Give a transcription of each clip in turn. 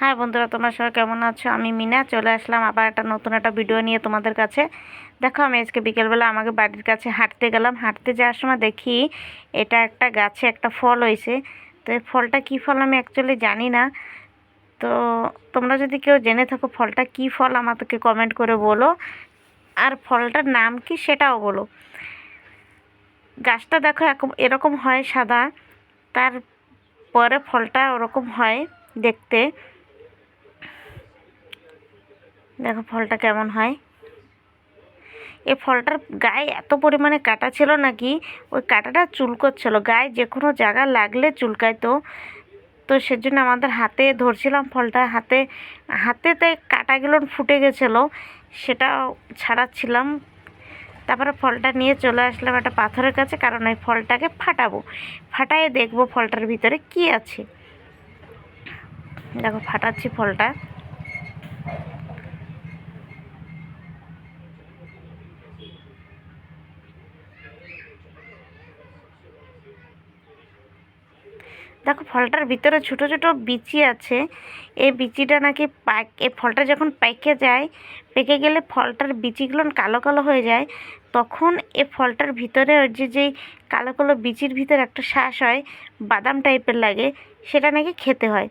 হ্যাঁ বন্ধুরা, তোমরা সবাই কেমন আছো? আমি মিনা, চলে আসলাম আবার একটা নতুন একটা ভিডিও নিয়ে তোমাদের কাছে। দেখো, আমি আজকে বিকেলবেলা আমাকে বাড়ির কাছে হাঁটতে গেলাম। হাঁটতে যাওয়ার সময় দেখি এটা একটা গাছে একটা ফল হয়েছে। তো এই ফলটা কী ফল আমি অ্যাকচুয়ালি জানি না। তো তোমরা যদি কেউ জেনে থাকো ফলটা কী ফল, আমাদেরকে কমেন্ট করে বলো। আর ফলটার নাম কি সেটাও বলো। গাছটা দেখো, এরকম এরকম হয় সাদা। তার পরে ফলটা ওরকম হয় দেখতে। দেখো ফলটা কেমন হয়। এই ফলটার গায়ে এত পরিমাণে কাটা ছিল নাকি? ওই কাটাটা চুলকোচ্ছিল গায়ে যে কোনো জায়গা লাগলে চুলকাইতো। তো সেজন্য আমাদের হাতে ধরছিলাম ফলটা। হাতে হাতে হাতেতে কাটাগুলো ফুটে গেছিল। সেটা ছাড়াচ্ছিলাম। তারপরে ফলটা নিয়ে চলে আসলাম একটা পাথরের কাছে, কারণ ওই ফলটাকে ফাটাবো। ফাটায়ে দেখব ফলটার ভিতরে কি আছে। দেখো ফাটাচ্ছি ফলটা। দেখো, ফলটার ভিতরে ছোট ছোট বিচি আছে। এই বিচিটা নাকি পাক এই ফলটা যখন পেকে যায়, পেকে গেলে ফলটার বিচিগুলো কালো কালো হয়ে যায়, তখন এ ফলটার ভিতরে ওই যে যেই কালো কালো বিচির ভিতরে একটা শ্বাস হয়, বাদাম টাইপের লাগে, সেটা নাকি খেতে হয়।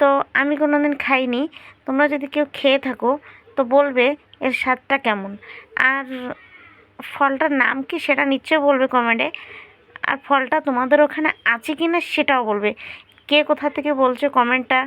তো আমি কোনো দিন খাইনি, তোমরা যদি কেউ খেয়ে থাকো, তো বলবে এর স্বাদটা কেমন। আর ফলটার নাম কি সেটা নিশ্চয়ই বলবে কমেন্টে। আর ফলটা তোমাদের ওখানে আছে কি না সেটাও বলবে। কে কোথা থেকে বলছে কমেন্টটা